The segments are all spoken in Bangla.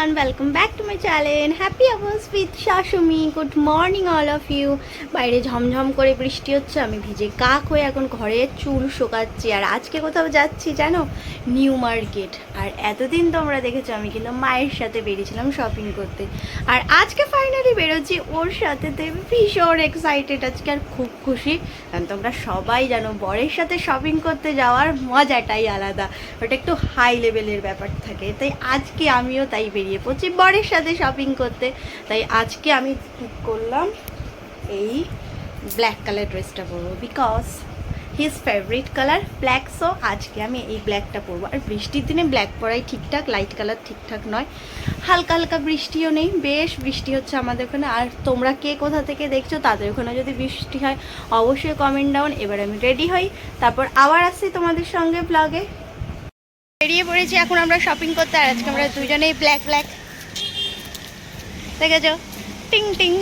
Everyone welcome back to my channel happy hours with শাশুমি good morning all of you বাইরে ঝমঝম করে বৃষ্টি হচ্ছে, আমি ভিজে কাক হয়ে এখন ঘরে চুল শোকাচ্ছি। আর আজকে কোথাও যাচ্ছি জানো? নিউ মার্কেট আর এতদিন তোমরা দেখেছ, আমি কিন্তু মায়ের সাথে বেরিয়েছিলাম শপিং করতে। আর আজকে ফাইনালি বেরোচ্ছি ওর সাথে। তো ভীষণ এক্সাইটেড আজকে আর খুব খুশি। কারণ তোমরা সবাই জানো, বরের সাথে শপিং করতে যাওয়ার মজাটাই আলাদা। ওটা একটু হাই লেভেলের ব্যাপার থাকে। তাই আজকে আমিও তাই বেরিয়ে পড়ছি বরের সাথে শপিং করতে। তাই আজকে আমি ঠিক করলাম এই ব্ল্যাক কালার ড্রেসটা পরবো because his favourite colour black so আজকে আমি এই ব্ল্যাকটা পরবো। আর বৃষ্টির দিনে ব্ল্যাক পরাই ঠিকঠাক লাইট কালার ঠিকঠাক নয়। হালকা হালকা বৃষ্টিও নেই, বেশ বৃষ্টি হচ্ছে আমাদের ওখানে। আর তোমরা কে কোথা থেকে দেখছ তাদের ওখানে যদি বৃষ্টি হয়, অবশ্যই কমেন্ট ডাউন এবার আমি রেডি হই। তারপর আবার আসছি তোমাদের সঙ্গে ব্লগে বেরিয়ে পড়েছি, এখন আমরা শপিং করতে, আর আজকে আমরা দুজনেই ব্ল্যাক ব্ল্যাক দেখেছ? টিং টিং।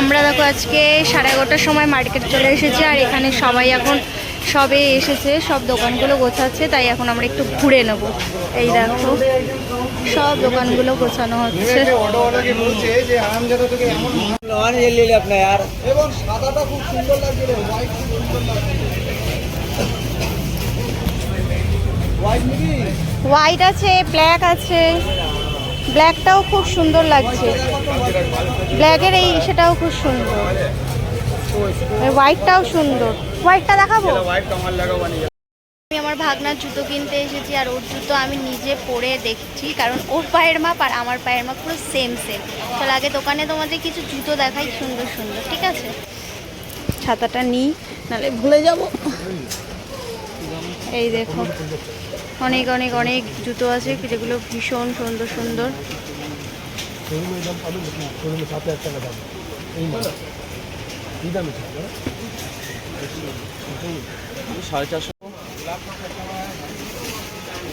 আমরা দেখো আজকে সাড়ে এগারোটার সময় মার্কেট চলে এসেছি, আর এখানে সবাই এখন সবে এসেছে সব দোকানগুলো গোছাচ্ছে তাই এখন আমরা একটু ঘুরে নেব। এই দেখো সব দোকানগুলো গোছানো হচ্ছে। হোয়াইট আছে ব্ল্যাক আছে ব্ল্যাকটাও খুব সুন্দর লাগছে। ব্ল্যাকের এই সেটাও খুব সুন্দর। হোয়াইটটাও সুন্দর। হোয়াইটটা দেখাবো? আমি আমার ভাগনার জুতো কিনতে এসেছি আর ওর জুতো আমি নিজে পরে দেখছি কারণ ওর পায়ের মাপ আর আমার পায়ের মাপ পুরো সেম সেম চলো আগে দোকানে তোমাদের কিছু জুতো দেখাই সুন্দর সুন্দর ঠিক আছে? ছাতাটা নিই নাহলে ভুলে যাব। এই দেখো অনেক অনেক অনেক জুতো আছে যেগুলো ভীষণ সুন্দর সুন্দর।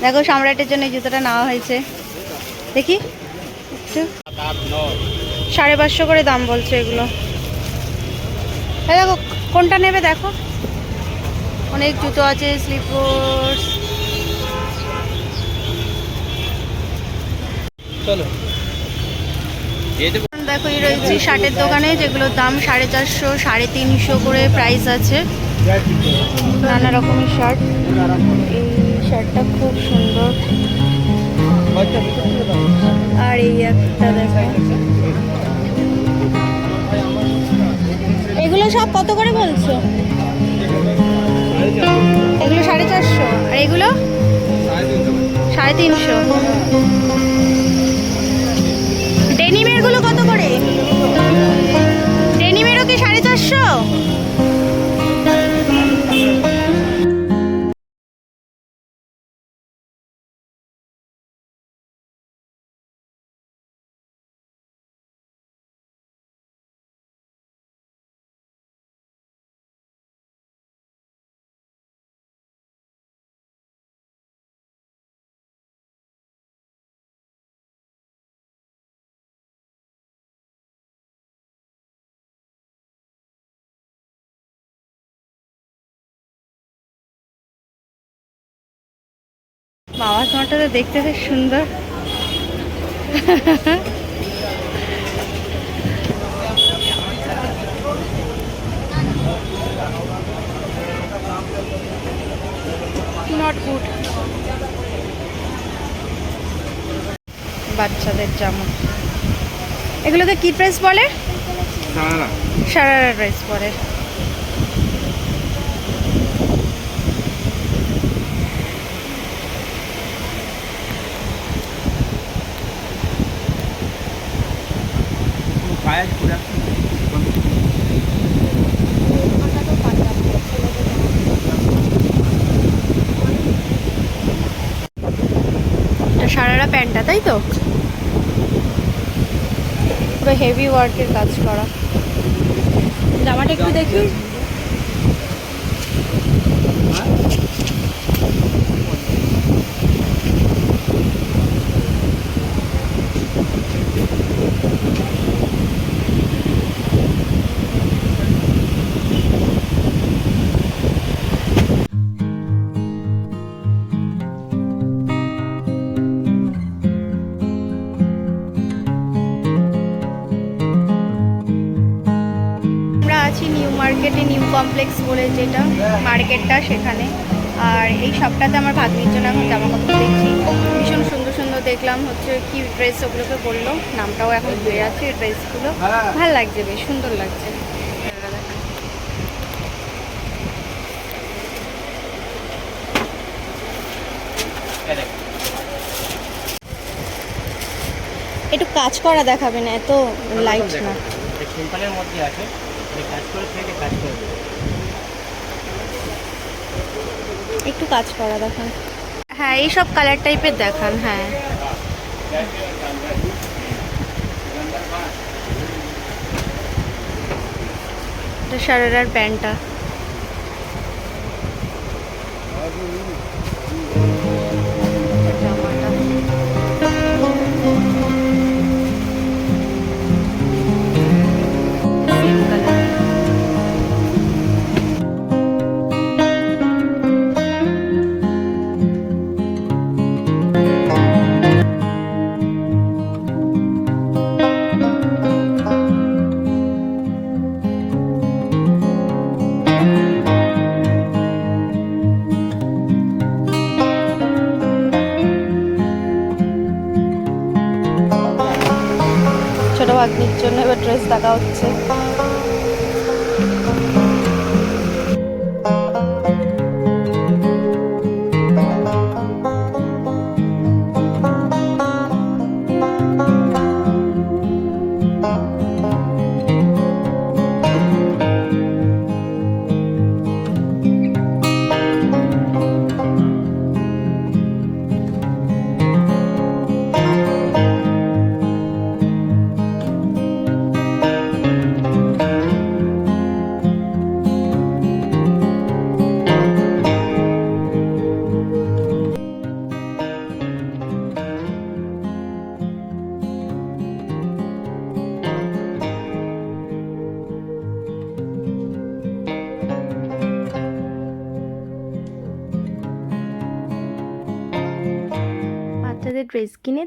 দেখো সম্রাটের জন্য জুতোটা নেওয়া হয়েছে। দেখি। সাড়ে পাঁচশো করে দাম বলছে এগুলো। এই দেখো, কোনটা নেবে দেখো। অনেক জুতো আছে স্লিপার্স চলো। দেখো এই রয়েছে শার্টের দোকানে যেগুলোর দাম সাড়ে চারশো, সাড়ে তিনশো করে প্রাইস আছে। নানা রকমের শার্ট এই শার্টটা খুব সুন্দর। আর এই একটা দেখো। এগুলো সব কত করে বলছো? এগুলো সাড়ে চারশো। আর এগুলো? সাড়ে তিনশো। ডেনিমেরগুলো কত করে? ডেনিমেরও কি সাড়ে চারশো? বাবা তোমারটা তো দেখতে বেশ সুন্দর। নট গুড বাচ্চাদের জামা। এগুলোকে কি ড্রেস বলে? সারারা। ড্রেস বলে প্যান্টটা তাই তো? পুরো হেভি ওয়ার্কের কাজ করা। জামাটা একটু দেখি। নিউ মার্কেটে নিউ কমপ্লেক্স বলে যেটা মার্কেটটা সেখানে। আর এই সবটাতে আমার ভাগ্নির জন্য এখন জামা কাপড় দেখছি। ভীষণ সুন্দর সুন্দর দেখলাম, হচ্ছে কি ড্রেস ওগুলোকে বলল, নামটাও এখন হয়ে আছে ড্রেসগুলো ভালো লাগছে বেশ, সুন্দর লাগছে। একটু কাজ করা দেখাবে না। এত লাইট না মধ্যে আছে। কাজ করে কাজ করে একটু কাজ করা দেখান। হ্যাঁ এই সব কালার টাইপের দেখান হ্যাঁ। এটা সারারার প্যান্টটা। জন্য এবার ড্রেস দেখা হচ্ছে।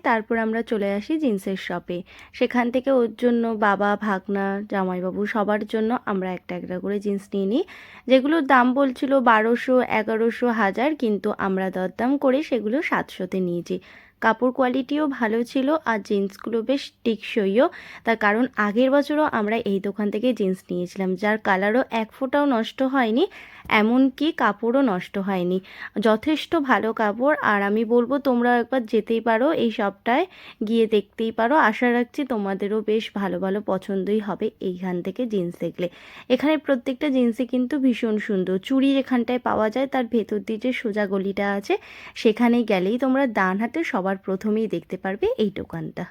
তারপর আমরা চলে আসি জিন্সের শপে সেখান থেকে ওর জন্য বাবা, ভাগনা, জামাইবাবু সবার জন্য আমরা একটা একটা করে জিন্স নিয়ে নিই। যেগুলোর দাম বলছিল বারোশো, এগারোশো, হাজার কিন্তু আমরা দরদাম করে সেগুলো সাতশোতে নিয়েছি কাপড় কোয়ালিটিও ভালো ছিল আর জিন্সগুলো বেশ টিকসইও। তার কারণ আগের বছরও আমরা এই দোকান থেকে জিন্স নিয়েছিলাম, যার কালারও এক ফোঁটাও নষ্ট হয়নি। এমনকি কাপড়ও নষ্ট হয়নি। যথেষ্ট ভালো কাপড়। আর আমি বলব, তোমরা একবার যেতেই পারো এই সবটায় গিয়ে দেখতেই পারো। আশা রাখছি তোমাদেরও বেশ ভালো ভালো পছন্দই হবে এইখান থেকে জিন্স দেখলে। এখানে প্রত্যেকটা জিন্সই কিন্তু ভীষণ সুন্দর। চুড়ি যেখানটায় পাওয়া যায়, তার ভেতর দিয়ে যে সোজা গলিটা আছে সেখানে গেলেই তোমরা ডান হাতে সবার প্রথমেই দেখতে পারবে এই দোকানটা।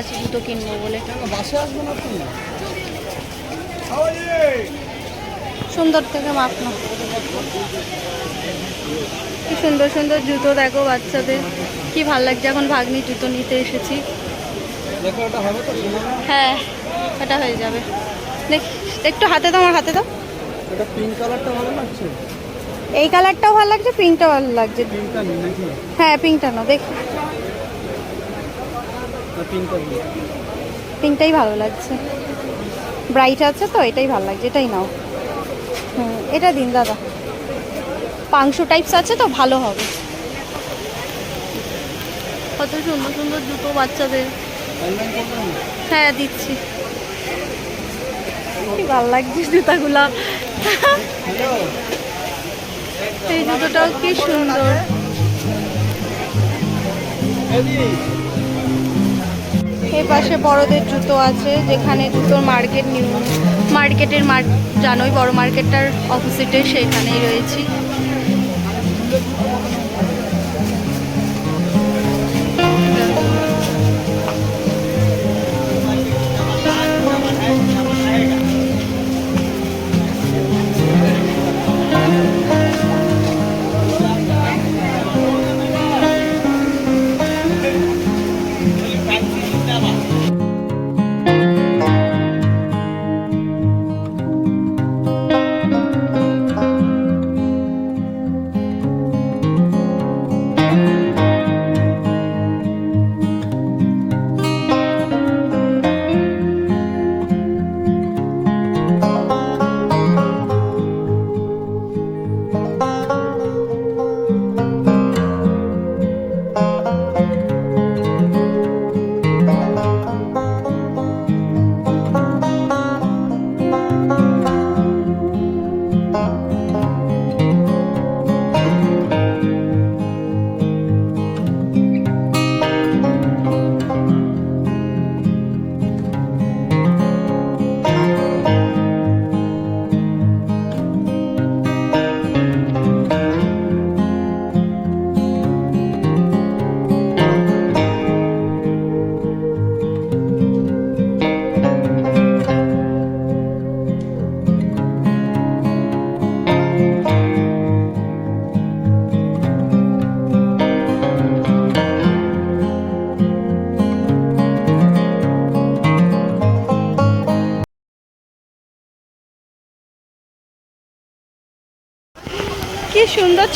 আছি জুতো কিনবো বলে। সুন্দর থেকে মাপ না কি সুন্দর সুন্দর জুতো দেখো বাচ্চাদের। কি ভালো লাগছে, এখন ভাগ্নি জুতো নিতে এসেছি। দেখো হ্যাঁ এটা হয়ে যাবে। দেখ, একটু হাতে দাও, আমার হাতে দাও। পিঙ্ক এই কালারটাও ভালো লাগছে পিঙ্কটা ভালো লাগছে। হ্যাঁ পিঙ্কটা দেখ। না নেই পিঙ্কটাই ভালো লাগছে। ব্রাইট আছে তো এটাই ভালো লাগছে এটাই নাও। হুম এটা দিন দাদা। পাংশু টাইপস আছে তো ভালো হবে। কত সুন্দর সুন্দর জুতো বাচ্চাদের? হ্যাঁ দিচ্ছি। কি ভালো লাগছে জুতাগুলা। এই জুতোটাও কি সুন্দর। এদি এই পাশে বড়দের জুতো আছে, যেখানে জুতোর মার্কেট নিউ মার্কেটের মার্ক জানোই, বড় মার্কেটটার অপোজিটে সেখানেই রয়েছি।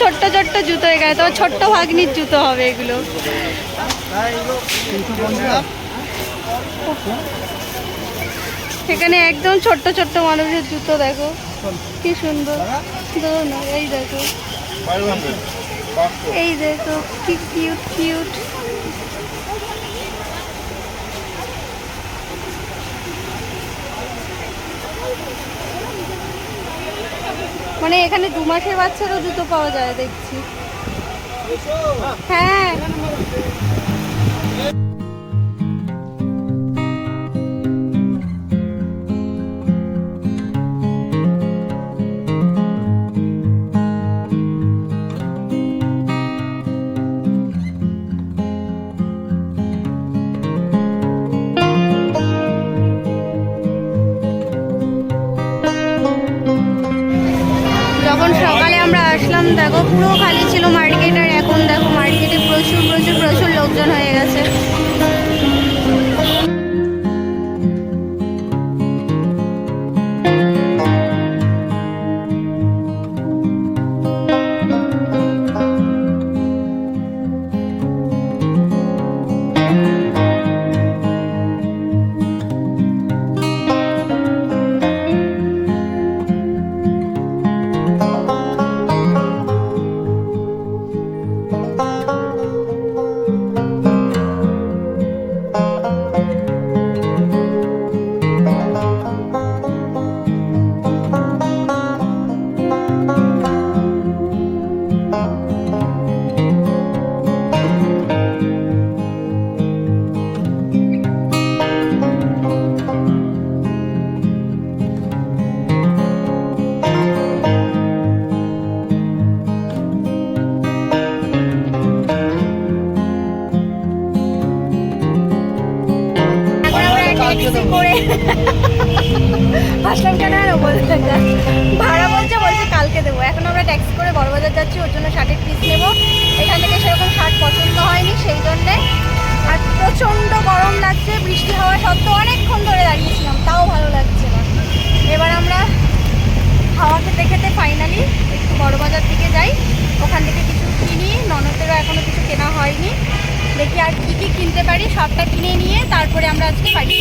ছোট্ট ছোট্ট জুতো এখানে তোমার ছোট্ট ভাগ্নির জুতো হবে এগুলো। সেখানে এখানে একদম ছোট্ট ছোট্ট মানুষের জুতো, দেখো। কি সুন্দর। এই দেখো। এই দেখো, কি কিউট কিউট মানে এখানে দু মাসের বাচ্চারও জুতো পাওয়া যায় দেখছি। হ্যাঁ। পুরো খালি ছিল মার্কেট আর এখন দেখো মার্কেটে প্রচুর প্রচুর প্রচুর লোকজন হয়ে গেছে। সেই জন্যে। আর প্রচণ্ড গরম লাগছে, বৃষ্টি হওয়া সত্ত্বেও অনেকক্ষণ ধরে দাঁড়িয়েছিলাম, তাও ভালো লাগছে না। এবার আমরা হাওয়া খেতে খেতে ফাইনালি একটু বড়বাজার দিকে যাই। ওখান থেকে কিছু কিনি, ননদেরও এখনও কিছু কেনা হয়নি। দেখি আর কী কী কিনতে পারি, সবটা কিনে নিয়ে তারপরে আমরা আজকে বাড়ি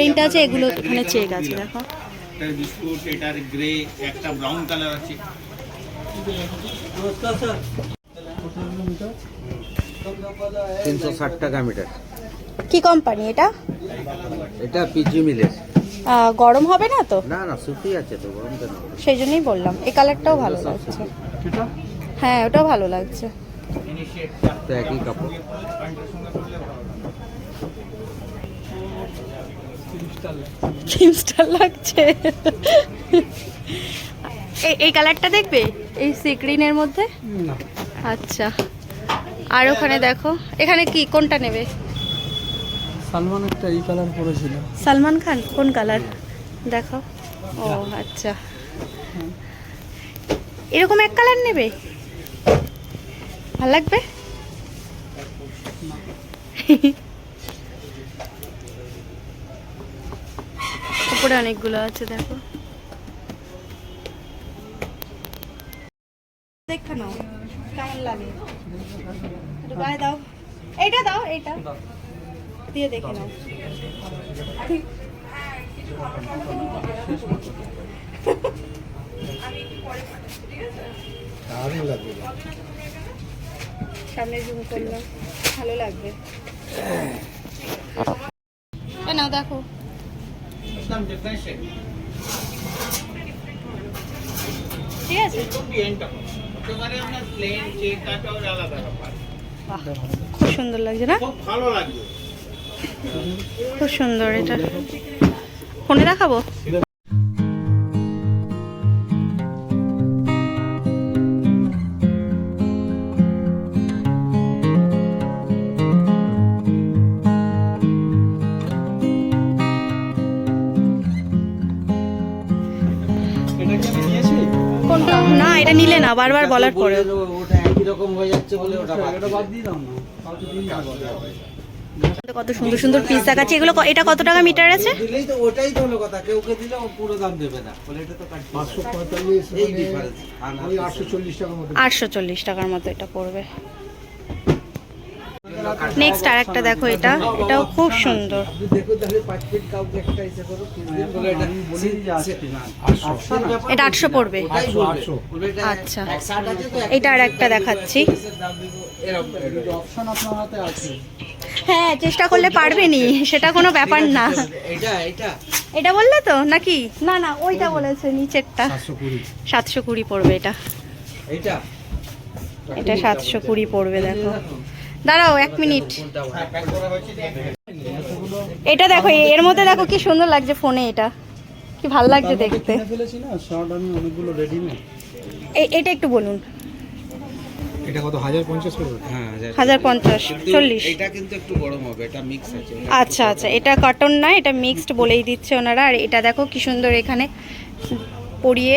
প্রিন্ট আছে এগুলো এখানে চেক আছে দেখো। এটার বিস্কুট এটার গ্রে একটা ব্রাউন কালার আছে। তিনশো ষাট টাকা মিটার কি কোম্পানি এটা? এটা পিজি মিলের গরম হবে না তো? না না সুতি আছে তো গরম কেন? সেই জন্যই বললাম এই কালারটাও ভালো লাগছে। হ্যাঁ ওটাও ভালো লাগছে। তো একই কাপড়। কিমস্টার লাগছে। এই এই কালারটা দেখবে? এই সি গ্রিনের মধ্যে? আচ্ছা। আর ওখানে দেখো এখানে কি কোনটা নেবে? সালমান একটা এই কালার পরেছিল। সালমান খান কোন কালার? দেখো। ও আচ্ছা। এরকম এক কালার নেবে? ভালো লাগবে? উপরে অনেকগুলো আছে দেখো। দেখে নাও কেমন লাগে? গায়ে দাও। এইটা দাও এইটা দিয়ে দেখে নাও। সামনে জুম করলাম ভালো লাগবে। নাও দেখো। একদম ডিফারেন্ট শেড ঠিক আছে। একেবারে আপনার প্লেন চেক কাটা ওর আলাদা ব্যাপার। খুব সুন্দর লাগছে না? খুব ভালো লাগবে খুব সুন্দর এটা। ফোনে দেখাবো? এটা নিলে না বারবার বলার পরে ওটা একই রকম হয়ে যাচ্ছে বলে ওটা বাদ দিয়ে দাও না কাউকে দিন কত সুন্দর সুন্দর পিস দেখাচ্ছে। এগুলো এটা কত টাকা মিটার আছে? দিলেই তো ওটাই তো হলো কথা। কেউ কে দিলে পুরো দাম দেবে না। বলে এটা তো কাটবে পাঁচশো পঁয়তাল্লিশ এই difference। আর না ওই আটশো চল্লিশ টাকার মতো। আটশো চল্লিশ টাকার মতো এটা পড়বে। নেক্সট আর একটা দেখো এটা। এটাও খুব সুন্দর। এটা আটশো পড়বে। আচ্ছা। এটা আর একটা দেখাচ্ছি। হ্যাঁ চেষ্টা করলে পারবেনি। সেটা কোনো ব্যাপার না। এটা বললে তো নাকি? না না ওইটা বলেছে নিচেরটা। সাতশো কুড়ি পড়বে এটা। এটা সাতশো কুড়ি পড়বে দেখো। দাঁড়াও এক মিনিট। এটা দেখো এর মধ্যে দেখো কি সুন্দর লাগছে ফোনে এটা। কি ভালো লাগছে দেখতে। এটা একটু বলুন। এটা কত হাজার পঞ্চাশ করবে হ্যাঁ হাজার। হাজার পঞ্চাশ। কিন্তু চল্লিশ। এটা কিন্তু একটু গরম হবে এটা মিক্স আছে। আচ্ছা আচ্ছা এটা কটন না এটা মিক্সড বলেই দিচ্ছে ওনারা। আর এটা দেখো কি সুন্দর এখানে পরিয়ে।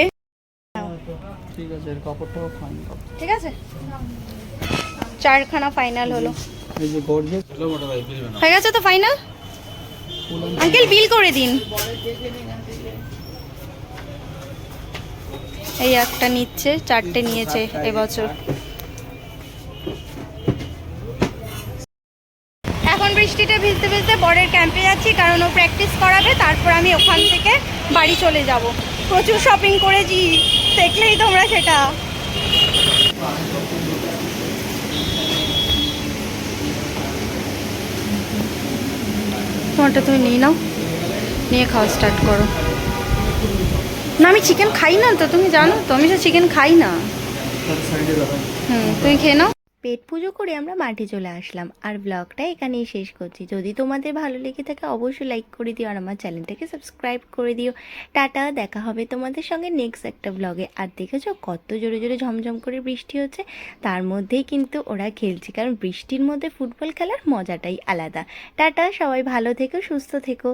ঠিক আছে এর কাপড়টাও ফাইন ঠিক আছে? চারখানা ফাইনাল হলো। হয়ে গেছে তো ফাইনাল আঙ্কেল বিল করে দিন। এই একটা নিচ্ছে চারটে নিয়েছে এবছর। এখন বৃষ্টিতে ভিজতে ভিজতে বরের ক্যাম্পে যাচ্ছি কারণ ও প্র্যাকটিস করাবে তারপর আমি ওখান থেকে বাড়ি চলে যাব। প্রচুর শপিং করেছি দেখলেই তোমরা সেটা। তোমারটা তুমি নিয়ে নাও। নিয়ে খাওয়া স্টার্ট করো। না আমি চিকেন খাই না তো তুমি জানো তো আমি তো চিকেন খাই না। হুম তুমি খেয়ে নাও। পেট পুজো করে আমরা মাঠে চলে আসলাম। আর ব্লগটা এখানেই শেষ করছি। যদি তোমাদের ভালো লেগে থাকে, অবশ্যই লাইক করে দিও আর আমার চ্যানেলটাকে সাবস্ক্রাইব করে দিও। টাটা, দেখা হবে তোমাদের সঙ্গে নেক্সট একটা ব্লগে আর দেখেছ কত জোরে জোরে ঝমঝম করে বৃষ্টি হচ্ছে? তার মধ্যেই কিন্তু ওরা খেলছে, কারণ বৃষ্টির মধ্যে ফুটবল খেলার মজাটাই আলাদা। টাটা, সবাই ভালো থেকো, সুস্থ থেকো।